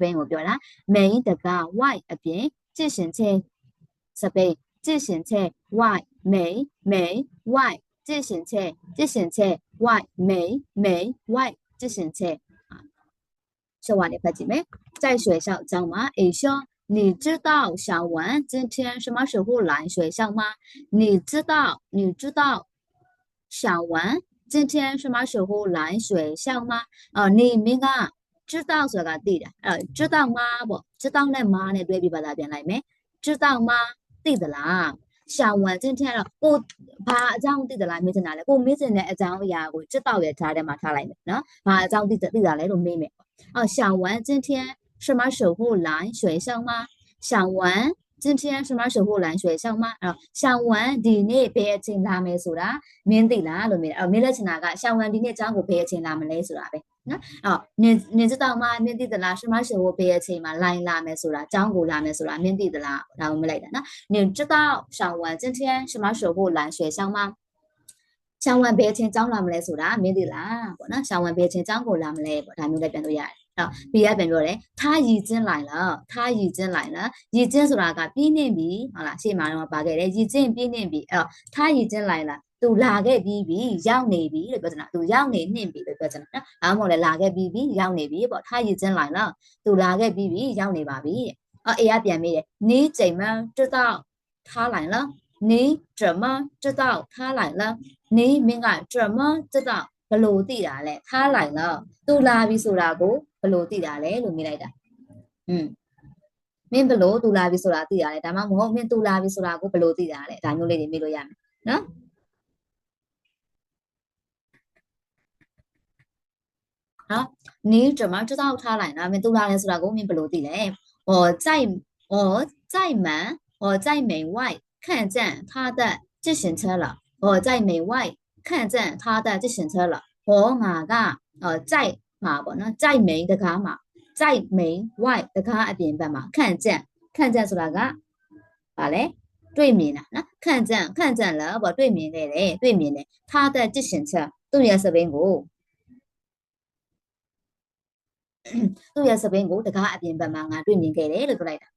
ပင်းကိုပြောတာ main တကား white အပြင်ကြည့်ရှင်ချက်စပိန်ကြည့်ရှင်ချက် white main main white ကြည့်ရှင်ချက်ကြည့်ရှင်ချက် white main main white ကြည့်ရှင်ချက်说话的快姐妹，在学校教吗？诶，说你知道小文今天什么时候来学校吗？你知道你知道小文今天什么时候来学校吗？哦，你明啊， 知道ဆိုတာသိတာအဲ့တော့知道吗ပေါ့知道နဲ့吗နဲ့တွဲပြီးဘာသာပြန်လိုက်မယ်知道吗သိသလားရှာဝန်ချင်းထက်တော့ကိုဘာအကြောင်းသိသလားမေးချင်တာလဲကိုမေးချင်တဲ့အကြောင်းအရာကို知道ရဲ့ထားထဲမှာထားလိုက်မယ်နော်ဘာအကြောင်းသိသိတာလဲလို့မေးမယ်အော်ရှာဝန်ချင်းထက်什么时候来学校吗小文今天什么时候来学校吗အဲ့တော့小文ဒီနေ့ဘယ်အချိန်လာမယ်ဆိုတာမင်းသိလားလို့မေးတယ်အဲ့တော့မေးလက်ချင်တာက小文ဒီနေ့အကြောင်းကိုဘယ်အချိန်လာမလဲဆိုတာပဲ နော်အော်နင်နင်知道吗မင်းသိသလား什么时候ဘယ်အချိန်မှာ line လာမယ်ဆိုတာအကြောင်းကိုလာမယ်ဆိုတာမင်းသိသလားဒါကိုမေးလိုက်တာနော်你知道小文今天什么时候来学校吗小文ဘယ်အချိန်ကျောင်းလာမလဲဆိုတာမင်းသိလားပေါ့နော်小文ဘယ်အချိန်ကျောင်းကိုလာမလဲပေါ့ဒါမျိုးလည်းပြန်လို့ရတယ်အဲ့တော့ B ကပြန်ပြောတယ်ထားရည်ကျင်းလိုက်လားထားရည်ကျင်းလိုက်လားရည်ကျင်းဆိုတာကပြင်းနေပြီဟုတ်လားရှေ့မှာတော့ပါခဲ့တယ်ရည်ကျင်းပြင်းနေပြီအဲ့တော့ထားရည်ကျင်းလိုက်လား သူလာခဲ့ပြီးပြီရောက်နေပြီလို့ပြောချင်တာသူရောက်နေနှင့်ပြီလို့ပြောချင်တာနော်အားမဟုတ်လဲလာခဲ့ပြီးပြီရောက်နေပြီပေါ့ထားရည်ကျင်းလိုက်လားသူလာခဲ့ပြီးပြီရောက်နေပါပြီတဲ့အော်အေးကပြန်မေးတယ်你怎么知道他来了你怎么知道他来了你မင်းက怎么知道ဘလို့သိတာလဲ他来了သူလာပြီဆိုတာကိုဘလို့သိတာလဲလို့မေးလိုက်တာอืมမင်းဘလို့သူလာပြီဆိုတာသိတာလဲဒါမှမဟုတ်မင်းသူလာပြီဆိုတာကိုဘလို့သိတာလဲဒါမျိုးလေးတွေမေးလို့ရမယ်နော် နော် nail drama တတောက်ထားလိုက်နော်မင်းတူလာလဲဆိုတာကိုမင်းဘယ်လိုသိလဲဟောကြိုက်ဟောကြိုက်မှန်ဟောကြိုက်မိန် why ခန့်ကြံထားတဲ့จิตရှင်ချဲလာဟောကြိုက်မိန် why ခန့်ကြံထားတဲ့จิตရှင်ချဲလာဟောငါကဟောကြိုက်မှာပေါ့နော်ကြိုက်မိန်တကားမှာကြိုက်မိန် why တကားအပြင်ဘက်မှာခန့်ကြံခန့်ကြံဆိုတာကဗာလဲတွေ့မြင်တာနော်ခန့်ကြံခန့်ကြံလားပေါ့တွေ့မြင်ခဲ့တယ်တွေ့မြင်တယ်ထားတဲ့จิตရှင်ချဲသူ့ရဲ့စပင်းကို သူ့ရဲ့စပင်းကိုတကားအပြင်ဘက်မှာငါတွေ့မြင်ခဲ့တယ်လို့ပြောလိုက်တာ